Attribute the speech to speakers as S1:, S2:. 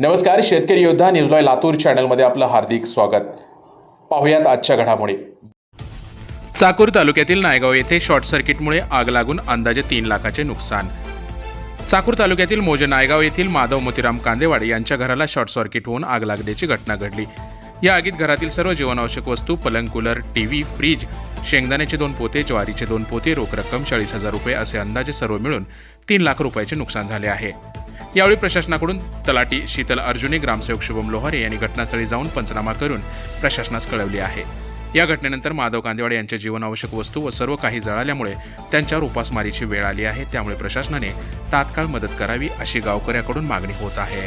S1: नमस्कार शेतकरी योद्धा न्यूजलॉय लातूर चॅनलमध्ये आपलं हार्दिक स्वागत. पाहुयात आजच्या घडामोडी. चाकूर तालुक्यातील नायगाव येथे शॉर्ट सर्किटमुळे आग लागून अंदाजे तीन लाखाचे नुकसान. चाकूर तालुक्यातील मोजे नायगाव येथील माधव मोतीराम कांदेवाड यांच्या घराला शॉर्ट सर्किट होऊन आग लागण्याची घटना घडली. या आगीत घरातील सर्व जीवनावश्यक वस्तू पलंग कूलर टीव्ही फ्रीज शेंगदाण्याचे दोन पोते ज्वारीचे दोन पोते रोख रक्कम चाळीस हजार रुपये असे अंदाजे सर्व मिळून तीन लाख रुपयाचे नुकसान झाले आहे. यावेळी प्रशासनाकडून तलाटी शीतल अर्जुने ग्रामसेवक शुभम लोहारे यांनी घटनास्थळी जाऊन पंचनामा करून प्रशासनास कळवली आहे. या घटनेनंतर माधव कांदेवाडे यांच्या जीवनावश्यक वस्तू व सर्व काही जळाल्यामुळे त्यांच्यावर उपासमारीची वेळ आली आहे. त्यामुळे प्रशासनाने तात्काळ मदत करावी अशी गावकऱ्याकडून मागणी होत आहे.